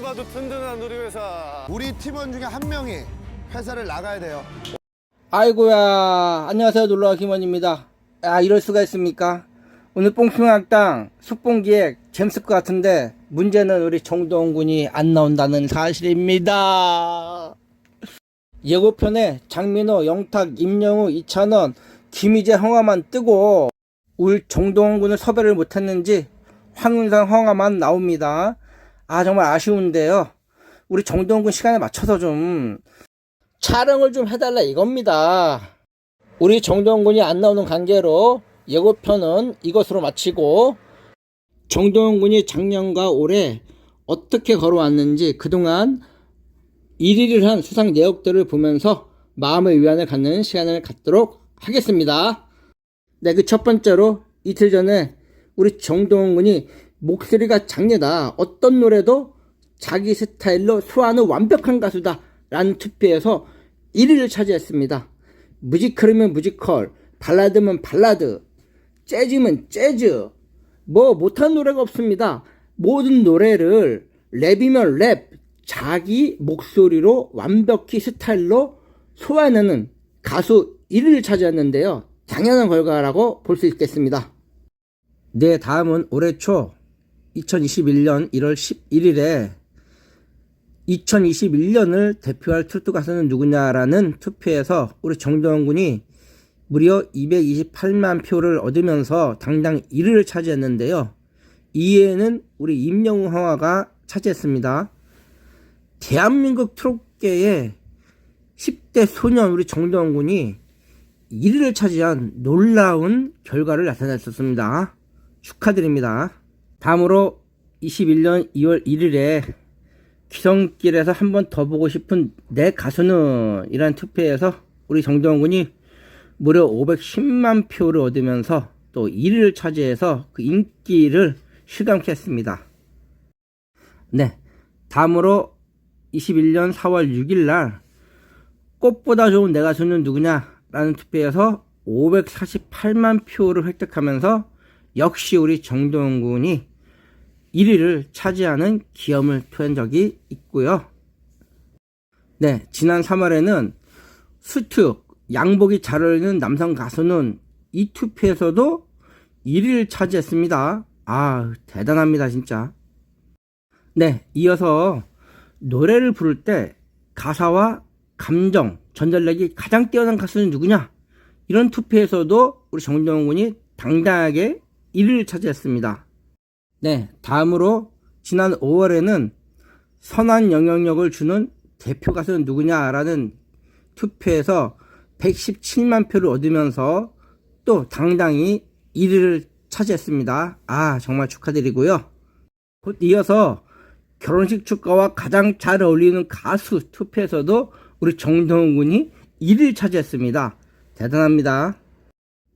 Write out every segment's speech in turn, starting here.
봐도 든든한 우리 회사. 우리 팀원 중에 한 명이 회사를 나가야 돼요. 아이고야 안녕하세요. 놀러와 김원입니다. 아 이럴 수가 있습니까? 오늘 뽕핑학당 숙봉기획 재밌을 것 같은데 문제는 우리 정동훈 군이 안 나온다는 사실입니다. 예고편에 장민호, 영탁, 임영우, 이찬원, 김희재, 황화만 뜨고 울 정동훈 군을 섭외를 못했는지 황윤상, 황화만 나옵니다 아 정말 아쉬운데요 우리 정동훈 군 시간에 맞춰서 좀 촬영을 좀 해달라 이겁니다. 우리 정동원 군이 안 나오는 관계로 예고편은 이것으로 마치고 정동원 군이 작년과 올해 어떻게 걸어왔는지 그동안 1위를 한 수상 내역들을 보면서 마음의 위안을 갖는 시간을 갖도록 하겠습니다. 네, 그 첫 번째로 이틀 전에 우리 정동원 군이 목소리가 장르다. 어떤 노래도 자기 스타일로 소화하는 완벽한 가수다. 라는 투표에서 1위를 차지했습니다. 뮤지컬이면 뮤지컬, 발라드면 발라드, 재즈면 재즈, 뭐 못한 노래가 없습니다. 모든 노래를 랩이면 랩, 자기 목소리로 완벽히 스타일로 소화해내는 가수 1위를 차지했는데요. 당연한 결과라고 볼 수 있겠습니다. 네, 다음은 올해 초 2021년 1월 11일에 2021년을 대표할 트로트 가수는 누구냐라는 투표에서 우리 정동원 군이 무려 228만 표를 얻으면서 당당 1위를 차지했는데요. 2위에는 우리 임영웅 황화가 차지했습니다. 대한민국 트롯계의 10대 소년 우리 정동원 군이 1위를 차지한 놀라운 결과를 나타냈었습니다. 축하드립니다. 다음으로 21년 2월 1일에 기성길에서 한 번 더 보고 싶은 내 가수는 이란 투표에서 우리 정동원 군이 무려 510만 표를 얻으면서 또 1위를 차지해서 그 인기를 실감케 했습니다. 네. 다음으로 21년 4월 6일 날 꽃보다 좋은 내 가수는 누구냐 라는 투표에서 548만 표를 획득하면서 역시 우리 정동원 군이 1위를 차지하는 기염을 표한 적이 있고요. 네, 지난 3월에는 수트, 양복이 잘 어울리는 남성 가수는 이 투표에서도 1위를 차지했습니다. 아, 대단합니다, 진짜. 네, 이어서 노래를 부를 때 가사와 감정, 전달력이 가장 뛰어난 가수는 누구냐? 이런 투표에서도 우리 군이 당당하게 1위를 차지했습니다. 네, 다음으로 지난 5월에는 선한 영향력을 주는 대표 가수는 누구냐라는 투표에서 117만 표를 얻으면서 또 당당히 1위를 차지했습니다. 아, 정말 축하드리고요. 곧 이어서 결혼식 축가와 가장 잘 어울리는 가수 투표에서도 우리 정동훈 군이 1위를 차지했습니다. 대단합니다.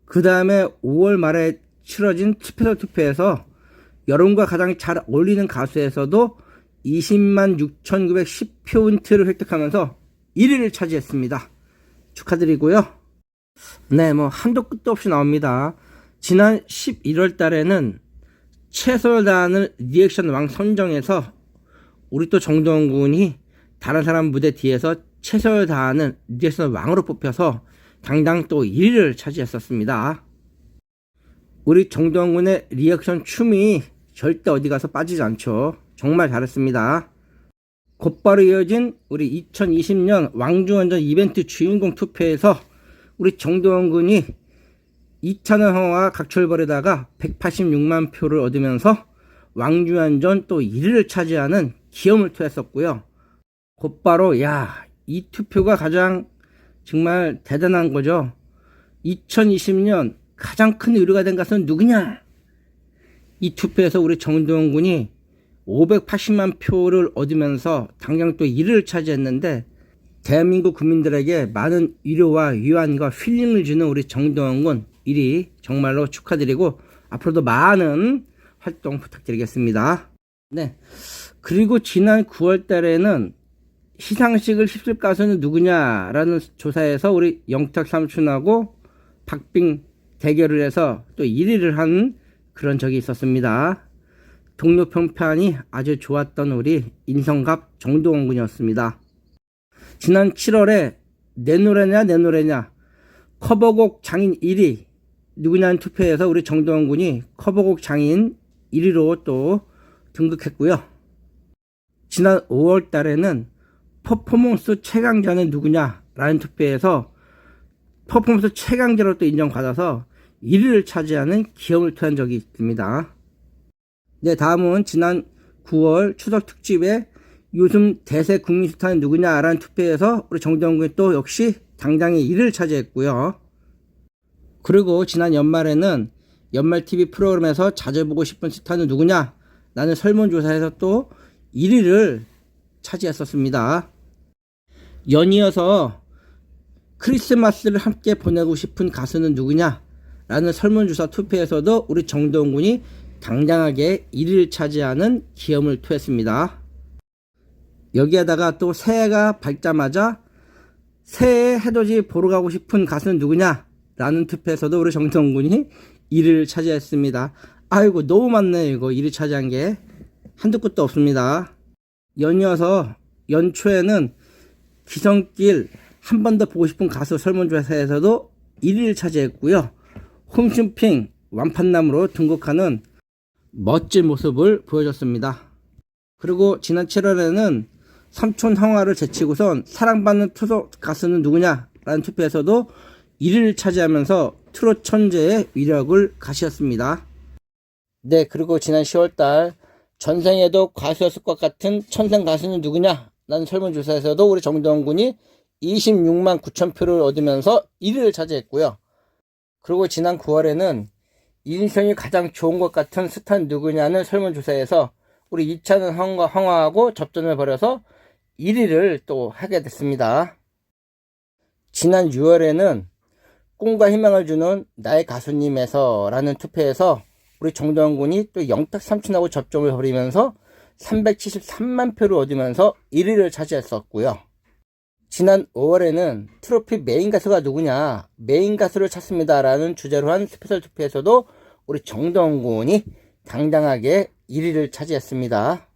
그 다음에 5월 말에 치러진 스페셜 투표에서 여러분과 가장 잘 어울리는 가수에서도 20만 6,910포인트를 획득하면서 1위를 차지했습니다. 축하드리고요. 네, 뭐 한도 끝도 없이 나옵니다. 지난 11월 달에는 최선을 리액션 왕 선정에서 우리 또 정동원 군이 다른 사람 무대 뒤에서 최선을 리액션 왕으로 뽑혀서 당당 또 1위를 차지했었습니다. 우리 정동원 군의 리액션 춤이 절대 어디 가서 빠지지 않죠. 정말 잘했습니다. 곧바로 이어진 우리 2020년 왕중원전 이벤트 주인공 투표에서 우리 정동원 군이 이찬원 형과 각철 벌이다가 186만 표를 얻으면서 왕중원전 또 1위를 차지하는 기염을 토했었고요. 곧바로 야 이 투표가 가장 정말 대단한 거죠. 2020년 가장 큰 의뢰가 된 가수는 누구냐? 이 투표에서 우리 정동원 군이 580만 표를 얻으면서 당장 또 1위를 차지했는데 대한민국 국민들에게 많은 위로와 위안과 힐링을 주는 우리 정동원 군 1위 정말로 축하드리고 앞으로도 많은 활동 부탁드리겠습니다. 네. 그리고 지난 9월 달에는 시상식을 휩쓸 가수는 누구냐라는 조사에서 우리 영탁 삼촌하고 박빙 대결을 해서 또 1위를 한 그런 적이 있었습니다. 동료 평판이 아주 좋았던 우리 인성갑 정동원 군이었습니다. 지난 7월에 내 노래냐 내 노래냐 커버곡 장인 1위 누구냐는 투표에서 우리 정동원 군이 커버곡 장인 1위로 또 등극했고요. 지난 5월 달에는 퍼포먼스 최강자는 누구냐라는 투표에서 퍼포먼스 최강자로 또 인정받아서 1위를 차지하는 기염을 토한 적이 있습니다. 네, 다음은 지난 9월 추석 특집에 요즘 대세 국민 스타는 누구냐라는 투표에서 우리 정동원 군이 또 역시 당당히 1위를 차지했고요. 그리고 지난 연말에는 연말 TV 프로그램에서 자주 보고 싶은 스타는 누구냐? 라는 설문조사에서 또 1위를 차지했었습니다. 연이어서 크리스마스를 함께 보내고 싶은 가수는 누구냐? 라는 설문조사 투표에서도 우리 정동훈 군이 당당하게 1위를 차지하는 기염을 토했습니다. 여기에다가 또 새해가 밝자마자 새해 해돋이 보러 가고 싶은 가수는 누구냐? 라는 투표에서도 우리 정동훈 군이 1위를 차지했습니다. 아이고 너무 많네요 이거 1위 차지한 게 한두 끝도 없습니다. 연이어서 연초에는 기성길 한 번 더 보고 싶은 가수 설문조사에서도 1위를 차지했고요. 홈쇼핑 완판남으로 등극하는 멋진 모습을 보여줬습니다. 그리고 지난 7월에는 삼촌 형아를 제치고선 사랑받는 투소 가수는 누구냐? 라는 투표에서도 1위를 차지하면서 트롯 천재의 위력을 가시었습니다. 네, 그리고 지난 10월달 전생에도 가수였을 것 같은 천생 가수는 누구냐? 라는 설문조사에서도 우리 정동원 군이 26만 9천 표를 얻으면서 1위를 차지했고요. 그리고 지난 9월에는 인생이 가장 좋은 것 같은 스타는 누구냐는 설문조사에서 우리 이찬은 황과 황화하고 접전을 벌여서 1위를 또 하게 됐습니다. 지난 6월에는 꿈과 희망을 주는 나의 가수님에서 라는 투표에서 우리 정동원 군이 또 영탁 삼촌하고 접점을 벌이면서 373만 표를 얻으면서 1위를 차지했었고요. 지난 5월에는 트로피 메인 가수가 누구냐 메인 가수를 찾습니다 라는 주제로 한 스페셜 투표에서도 우리 정동원 군이 당당하게 1위를 차지했습니다.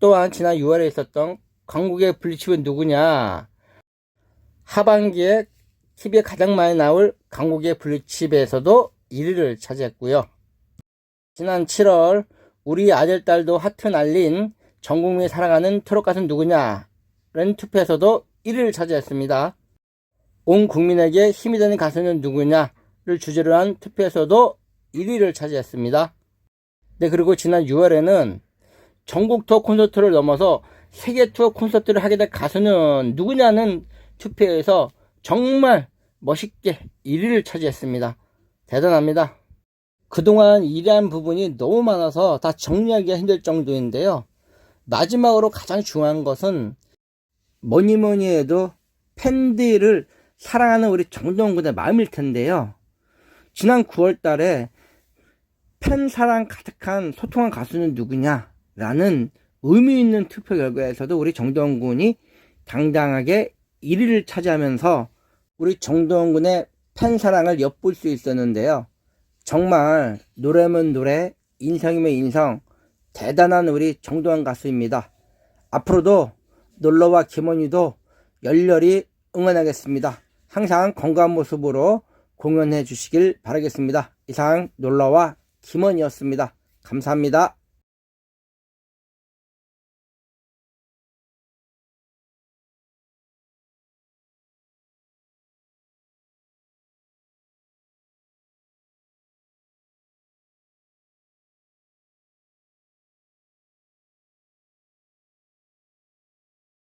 또한 지난 6월에 있었던 강국의 블리츠는 누구냐 하반기에 TV에 가장 많이 나올 강국의 블리칩에서도 1위를 차지했고요. 지난 7월 우리 아들 딸도 하트 날린 전국민이 사랑하는 트롯 가수는 누구냐? 라는 투표에서도 1위를 차지했습니다. 온 국민에게 힘이 되는 가수는 누구냐를 주제로 한 투표에서도 1위를 차지했습니다. 네, 그리고 지난 6월에는 전국 투어 콘서트를 넘어서 세계 투어 콘서트를 하게 될 가수는 누구냐는 투표에서 정말 멋있게 1위를 차지했습니다. 대단합니다. 그동안 일한 부분이 너무 많아서 다 정리하기가 힘들 정도인데요. 마지막으로 가장 중요한 것은 뭐니 뭐니 해도 팬들을 사랑하는 우리 정동원 군의 마음일 텐데요. 지난 9월 달에 팬 사랑 가득한 소통한 가수는 누구냐? 라는 의미 있는 투표 결과에서도 우리 정동원 군이 당당하게 1위를 차지하면서 우리 정동원 군의 팬 사랑을 엿볼 수 있었는데요. 정말 노래면 노래, 인성이면 인성, 대단한 우리 정동원 가수입니다. 앞으로도 놀러와 김원희도 열렬히 응원하겠습니다. 항상 건강한 모습으로 공연해 주시길 바라겠습니다. 이상 놀러와 김원희였습니다. 감사합니다.